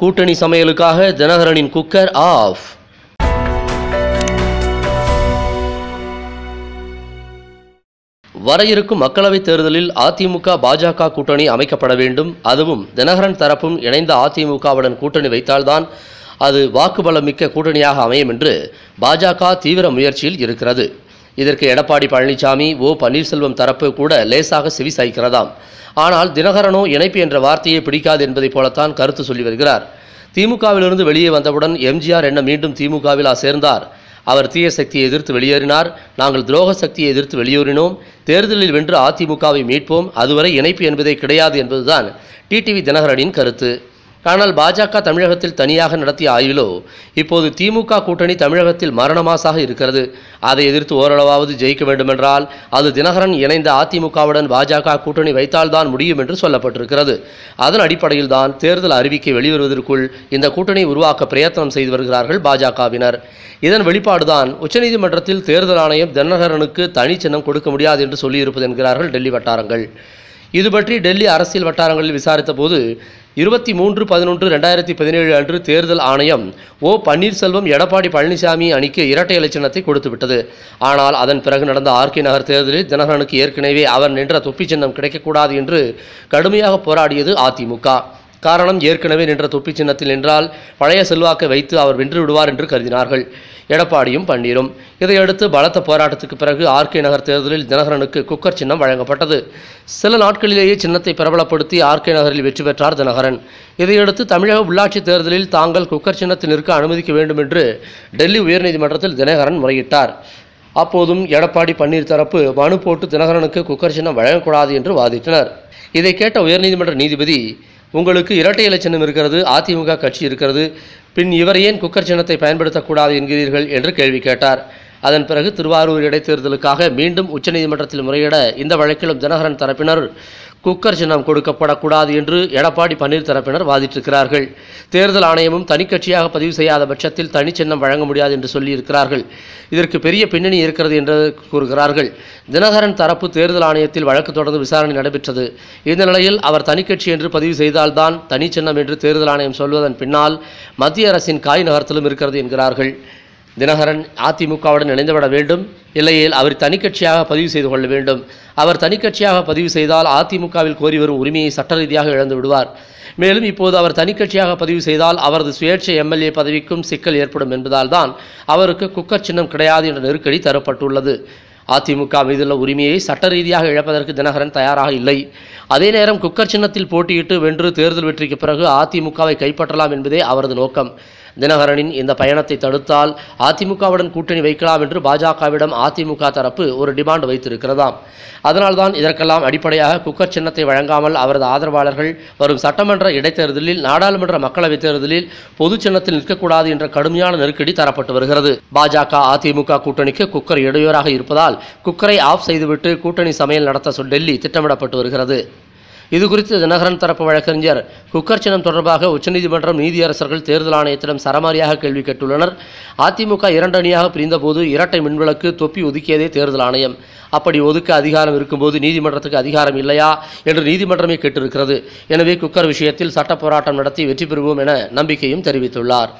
கூட்டணி சமையலுக்காக தினகரனின் cooker of. வர இருக்கும் மக்களவைத் தேர்தலில் அதிமுக பாஜக கூட்டணி அமைக்கப்பட வேண்டும். அதுவும் தினகரன் தரப்பும் இணைந்த அதிமுகவுடன் கூட்டணி வைத்தால்தான் அது வாக்குபலம் மிக்க கூட்டணியாக அமையும் என்று பாஜக தீவிர முயற்சியில் இருக்கிறது. இதற்கு எடப்பாடி பழனிசாமி ஓ பன்னீர்செல்வம் தரப்பு கூட லேசாக செவி சாய்க்கிறதாம். ஆனால் தினகரனோ இணைப்பு என்ற வார்த்தையை பிடிக்காது என்பதைப் போலத்தான் கருத்து சொல்லி வருகிறார். திமுகவிலிருந்து வெளியே வந்தவுடன் எம்ஜிஆர் என்ன மீண்டும் திமுகவில் சேர்ந்தார். அவர் தீய சக்தியை எதிர்த்து வெளியேறினார். நாங்கள் துரோக சக்தியை எதிர்த்து வெளியேறினோம். தேர்தலில் வென்று அதிமுகவை மீட்போம். அதுவரை இணைப்பு என்பதே கிடையாது என்பதுதான் டிடிவி தினகரனின் கருத்து. ஆனால் பாஜக தமிழகத்தில் தனியாக நடத்திய ஆய்விலோ இப்போது திமுக கூட்டணி தமிழகத்தில் மரணமாசாக இருக்கிறது. அதை எதிர்த்து ஓரளவாவது ஜெயிக்க வேண்டுமென்றால் அது தினகரன் இணைந்த அதிமுகவுடன் பாஜக கூட்டணி வைத்தால்தான் முடியும் என்று சொல்லப்பட்டிருக்கிறது. அதன் அடிப்படையில் தான் தேர்தல் அறிவிக்கை வெளிவருவதற்குள் இந்த கூட்டணி உருவாக்க பிரயத்தனம் செய்து வருகிறார்கள் பாஜகவினர். இதன் வெளிப்பாடுதான் உச்சநீதிமன்றத்தில் தேர்தல் ஆணையம் தினகரனுக்கு தனி சின்னம் கொடுக்க முடியாது என்று சொல்லியிருப்பது என்கிறார்கள் டெல்லி வட்டாரங்கள். இது பற்றி டெல்லி அரசியல் வட்டாரங்களில் விசாரித்த போது இருபத்தி மூன்று பதினொன்று ரெண்டாயிரத்தி பதினேழு அன்று தேர்தல் ஆணையம் ஓ பன்னீர்செல்வம் எடப்பாடி பழனிசாமி அணிக்கு இரட்டை இலச்சினத்தை சின்னத்தை கொடுத்து விட்டது ஆனால் அதன் பிறகு நடந்த ஆர்கே நகர் தேர்தலில் தினகரனுக்கு ஏற்கனவே அவர் நின்ற தொப்பி சின்னம் கிடைக்கக்கூடாது என்று கடுமையாக போராடியது அதிமுக. காரணம் ஏற்கனவே நின்ற தொப்பி சின்னத்தில் நின்றால் பழைய செல்வாக்கை வைத்து அவர் வென்று விடுவார் என்று கருதினார்கள். எடப்பாடியும் பன்னீரும். இதையடுத்து பலத்த போராட்டத்துக்கு பிறகு ஆர்கே நகர் தேர்தலில் தினகரனுக்கு குக்கர் சின்னம் வழங்கப்பட்டது. சில நாட்களிலேயே சின்னத்தை பிரபலப்படுத்தி ஆர்கே நகரில் வெற்றி பெற்றார் தினகரன். இதையடுத்து தமிழக உள்ளாட்சி தேர்தலில் தாங்கள் குக்கர் சின்னத்தில் நிற்க அனுமதிக்க வேண்டும் என்று டெல்லி உயர்நீதிமன்றத்தில் தினகரன் முறையிட்டார். அப்போதும் எடப்பாடி பன்னீர் தரப்பு மனு போட்டு தினகரனுக்கு குக்கர் சின்னம் வழங்கக்கூடாது என்று வாதிட்டனர். இதை கேட்ட உயர்நீதிமன்ற நீதிபதி உங்களுக்கு இரட்டை இலை சின்னம் இருக்கிறது அதிமுக கட்சி இருக்கிறது. பின் இவர் ஏன் குக்கர் சின்னத்தை பயன்படுத்தக்கூடாது என்கிறீர்கள் என்று கேள்வி கேட்டார். அதன் பிறகு திருவாரூர் இடைத்தேர்தலுக்காக மீண்டும் உச்சநீதிமன்றத்தில் முறையிட இந்த வழக்கிலும் தினகரன் தரப்பினர் குக்கர் சின்னம் கொடுக்கப்படக்கூடாது என்று எடப்பாடி பன்னீர் தரப்பினர் வாதிட்டிருக்கிறார்கள். தேர்தல் ஆணையமும் தனிக்கட்சியாக பதிவு செய்யாத பட்சத்தில் தனி சின்னம் வழங்க முடியாது என்று சொல்லியிருக்கிறார்கள். இதற்கு பெரிய பின்னணி இருக்கிறது என்று கூறுகிறார்கள். தினகரன் தரப்பு தேர்தல் ஆணையத்தில் வழக்கு தொடர்ந்து விசாரணை நடைபெற்றது. இந்த நிலையில் அவர் தனிக்கட்சி என்று பதிவு செய்தால்தான் தனி சின்னம் என்று தேர்தல் ஆணையம் சொல்வதன் பின்னால் மத்திய அரசின் காய் நகர்த்தலும் இருக்கிறது என்கிறார்கள். தினகரன் அதிமுகவுடன் இணைந்துவிட வேண்டும். இல்லையில் அவர் தனிக்கட்சியாக பதிவு செய்து கொள்ள வேண்டும். அவர் தனிக்கட்சியாக பதிவு செய்தால் அதிமுகவில் கோரி வரும் உரிமையை சட்ட ரீதியாக இழந்து விடுவார். மேலும் இப்போது அவர் தனிக்கட்சியாக பதிவு செய்தால் அவரது சுயேட்சை எம்எல்ஏ பதவிக்கும் சிக்கல் ஏற்படும் என்பதால் தான் அவருக்கு குக்கர் சின்னம் கிடையாது என்ற நெருக்கடி தரப்பட்டுள்ளது. அதிமுக மீதுள்ள உரிமையை சட்ட ரீதியாக இழப்பதற்கு தினகரன் தயாராக இல்லை. அதே நேரம் குக்கர் சின்னத்தில் போட்டியிட்டு வென்று தேர்தல் வெற்றிக்கு பிறகு அதிமுகவை கைப்பற்றலாம் என்பதே அவரது நோக்கம். தினகரனின் இந்த பயணத்தை தடுத்தால் அதிமுகவுடன் கூட்டணி வைக்கலாம் என்று பாஜகவிடம் அதிமுக தரப்பு ஒரு டிமாண்ட் வைத்திருக்கிறதாம். அதனால்தான் இதற்கெல்லாம் அடிப்படையாக குக்கர் சின்னத்தை வழங்காமல் அவரது ஆதரவாளர்கள் வரும் சட்டமன்ற இடைத்தேர்தலில் நாடாளுமன்ற மக்களவைத் தேர்தலில் பொது சின்னத்தில் நிற்கக்கூடாது என்ற கடுமையான நெருக்கடி தரப்பட்டு வருகிறது. பாஜக அதிமுக கூட்டணிக்கு குக்கர் இடையூறாக இருப்பதால் குக்கரை ஆஃப் செய்துவிட்டு கூட்டணி சமையல் நடத்த சொல் டெல்லி திட்டமிடப்பட்டு வருகிறது. இது குறித்து தினகரன் தரப்பு வழக்கறிஞர் குக்கர் சின்னம் தொடர்பாக உச்சநீதிமன்றம் நீதியரசர்கள் தேர்தல் ஆணையத்திடம் சரமாரியாக கேள்வி கேட்டுள்ளனர். அதிமுக இரண்டு அணியாக பிரிந்தபோது இரட்டை மின்விளக்கு தொப்பி ஒதுக்கியதே தேர்தல் ஆணையம். அப்படி ஒதுக்க அதிகாரம் இருக்கும்போது நீதிமன்றத்துக்கு அதிகாரம் இல்லையா என்று நீதிமன்றமே கேட்டிருக்கிறது. எனவே குக்கர் விஷயத்தில் சட்ட போராட்டம் நடத்தி வெற்றி பெறுவோம் என நம்பிக்கையும் தெரிவித்துள்ளார்.